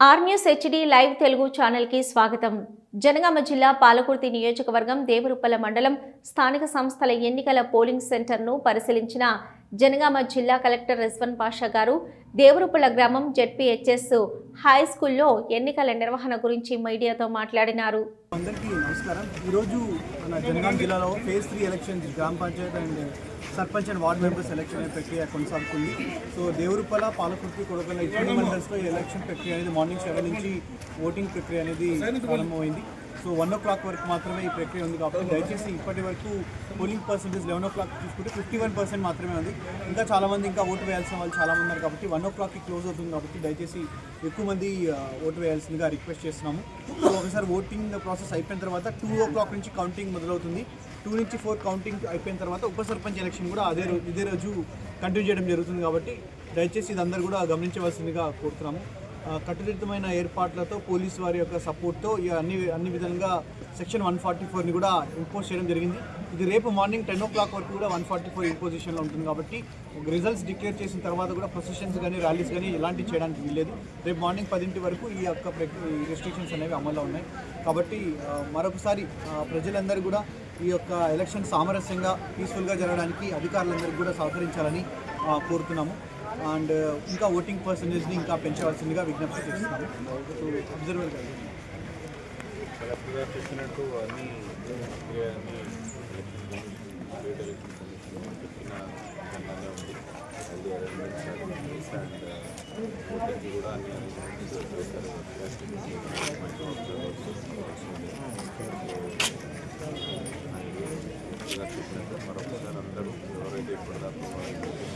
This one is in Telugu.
ఆర్న్యూస్ హెచ్డి లైవ్ తెలుగు ఛానల్కి స్వాగతం. జనగామ జిల్లా పాలకుర్తి నియోజకవర్గం దేవరుప్పల మండలం స్థానిక సంస్థల ఎన్నికల పోలింగ్ సెంటర్ను పరిశీలించిన జనగామ జిల్లా కలెక్టర్ రిజ్వన్ పాషా గారు దేవరుప్పల గ్రామం జెడ్పీహెచ్ఎస్ హై స్కూల్లో ఎన్నికల నిర్వహణ గురించి మీడియాతో మాట్లాడినారు. అందరికీ నమస్కారం. ఈరోజు మన జనగామ జిల్లాలో ఫేజ్ త్రీ ఎలక్షన్స్ గ్రామ panchayat and sarpanch and ward members election అనే ప్రక్రియ కొనసాగుతుంది. సో దేవరుప్పల పాలకుర్తి కొడకల ఈ మండల్స్లో ఎలక్షన్ ప్రక్రియ అనేది మార్నింగ్ సెవెన్ నుంచి ఓటింగ్ ప్రక్రియ అనేది ప్రారంభమైంది. సో వన్ ఓ క్లాక్ వరకు మాత్రమే ఈ ప్రక్రియ ఉంది కాబట్టి దయచేసి ఇప్పటి వరకు polling percentage eleven o'clock చూసుకుంటే ఫిఫ్టీ వన్ పర్సెంట్ మాత్రమే ఉంది. ఇంకా చాలామంది ఇంకా ఓటు వేయాల్సిన వాళ్ళు చాలా మంది ఉన్నారు కాబట్టి వన్ ఓ క్లాక్కి క్లోజ్ అవుతుంది కాబట్టి దయచేసి ఎక్కువ మంది ఓటు వేయాల్సిందిగా రిక్వెస్ట్ చేస్తున్నాము. సో ఒకసారి ఓటింగ్ ప్రాసెస్ అయిపోయిన తర్వాత టూ ఓ క్లాక్ నుంచి కౌంటింగ్ మొదలవుతుంది. టూ నుంచి ఫోర్ కౌంటింగ్ అయిపోయిన తర్వాత ఉప సర్పంచ్ ఎలక్షన్ కూడా అదే రోజు ఇదే రోజు కంటిన్యూ చేయడం జరుగుతుంది కాబట్టి దయచేసి ఇదందరూ కూడా గమనించవలసిందిగా కోరుతున్నాము. కట్టుదిట్టమైన ఏర్పాట్లతో పోలీసు వారి యొక్క సపోర్ట్తో ఈ అన్ని అన్ని విధంగా సెక్షన్ వన్ ఫార్టీ ఫోర్ని కూడా ఇంపోజ్ చేయడం జరిగింది. ఇది రేపు మార్నింగ్ టెన్ ఓ క్లాక్ వరకు కూడా వన్ ఫార్టీ ఫోర్ ఇంపోజిషన్లో ఉంటుంది కాబట్టి రిజల్ట్స్ డిక్లేర్ చేసిన తర్వాత కూడా ప్రొసెషన్స్ కానీ ర్యాలీస్ కానీ ఇలాంటివి చేయడానికి వీల్లేదు. రేపు మార్నింగ్ పదింటి వరకు ఈ యొక్క రెస్ట్రిక్షన్స్ అనేవి అమల్లో ఉన్నాయి. కాబట్టి మరొకసారి ప్రజలందరూ కూడా ఈ యొక్క ఎలక్షన్ సామరస్యంగా పీస్ఫుల్గా జరగడానికి అధికారులందరికీ కూడా సహకరించాలని కోరుతున్నాము. అండ్ ఇంకా ఓటింగ్ పర్సంటేజ్ని ఇంకా పెంచవలసిందిగా విజ్ఞప్తి చేస్తున్నాను అబ్జర్వర్ గారు చెప్పినట్టు అన్ని కూడా అన్ని మరొకసారి అందరూ ఎవరైతే ఇప్పటిదాకా